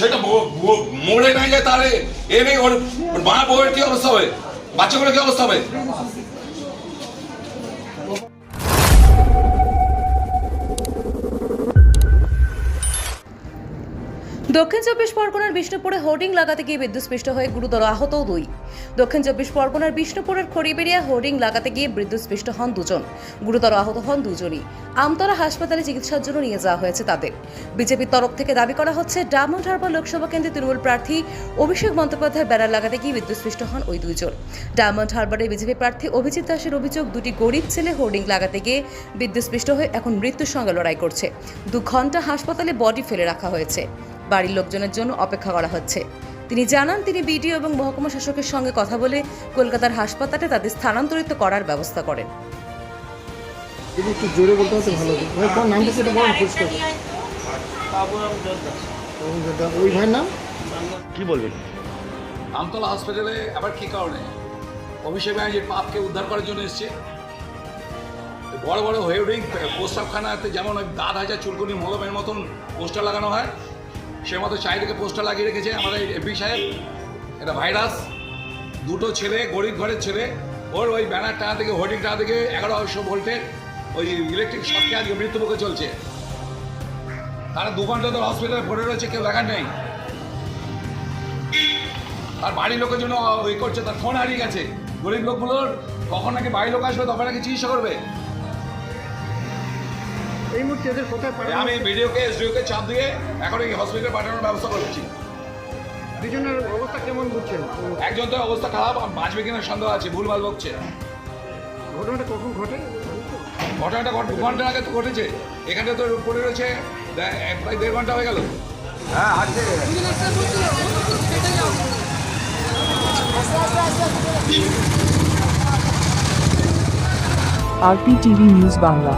সেটা মরে না যায় তাহলে এ নেই, ওর ওর মা বউয়ের কি অবস্থা হবে? বাচ্চাগুলো কি অবস্থা হবে? দক্ষিণ চব্বিশ পরগনার বিষ্ণুপুরে হোর্ডিং লাগাতে গিয়ে বিদ্যুৎস্পৃষ্ট হয়ে গুরুতর আহত দুই। দক্ষিণ চব্বিশ পরগনার বিষ্ণুপুরের খড়িবেড়িয়া হোর্ডিং লাগাতে গিয়ে বিদ্যুৎস্পৃষ্ট হন দুজন। গুরুতর আহত হন দুজনই। আমতলা হাসপাতালে চিকিৎসার জন্য নিয়ে যাওয়া হয়েছে তাদের। বিজেপির তরফ থেকে দাবি করা হচ্ছে, ডায়মন্ড হারবার লোকসভা কেন্দ্রে তৃণমূল প্রার্থী অভিষেক বন্দ্যোপাধ্যায় ব্যানার লাগাতে গিয়ে বিদ্যুৎস্পৃষ্ট হন ওই দুইজন। ডায়মন্ড হারবারে বিজেপি প্রার্থী অভিজিৎ দাসের অভিযোগ, দুটি গরিব ছেলে হোর্ডিং লাগাতে গিয়ে বিদ্যুৎস্পৃষ্ট হয়ে এখন মৃত্যুর সঙ্গে লড়াই করছে। দু ঘণ্টা হাসপাতালে বডি ফেলে রাখা হয়েছে। বাড়ির লোকজনের জন্য অপেক্ষা করা হচ্ছে। তিনি জানান তিনি বিডিও এবং মহকুমা শাসকের সঙ্গে কথা বলে কলকাতার হাসপাতালে তাদের স্থানান্তরিত করার ব্যবস্থা করেন। একটু জোরে বলতে হতো ভালো ভাই নামটা সেটা বলো পরিষ্কার করে। বাবুরাম জোরদাস তখন যেটা ওই ভাইয়ের নাম? কি বলবেন আমতলা হসপিটালে আবার কি কারণে? অভিষেক ব্যানার্জির পাপকে উদ্ধার করার জন্য এসছে। বড় বড় হোর্ডিং প্রস্তাবখানাতে যেমন ওই দাঁত হাজার চুলকুনি মলমের মতন পোস্টার লাগানো হয় সে মতো চারিদিকে পোস্টার লাগিয়ে রেখেছে আমাদের এমপি সাহেব। এটা ভাইরাস। দুটো ছেলে, গরিব ঘরের ছেলে। ওর ওই ব্যানার টাকা থেকে হোর্ডিং টাকা থেকে এগারোশো ভোল্টের ওই ইলেকট্রিক শর্টকে আজকে মৃত্যুমুখে চলছে। তারা দু ঘণ্টা ধরে হসপিটালে পড়ে রয়েছে, কেউ দেখার নেই। আর বাড়ির লোকের জন্য ওই করছে, তার ফোন হারিয়ে গেছে। গরিব লোকগুলোর কখন নাকি বাড়ির লোক আসবে, তখন নাকি চিকিৎসা করবে? এই মুহূর্তে এদের কোথায় পাঠানো আমি ভিডিওকে এসডিওকে চাপ দিয়ে এখন এই হসপিটালে পাঠানোর ব্যবস্থা করছি। দুজনের অবস্থা কেমন বুঝছেন? একজন তো অবস্থা খারাপ আর বাঁচবে কিনা সন্দেহ আছে ভুলভাল বকছে। ঘটনাটা কখন ঘটে? ঘটনাটা ঘট- দু ঘণ্টা আগে তো ঘটেছে। এখানে তো পড়ে রয়েছে প্রায় দেড় ঘণ্টা হয়ে গেল। হ্যাঁ আছে। RPTV news Bangla.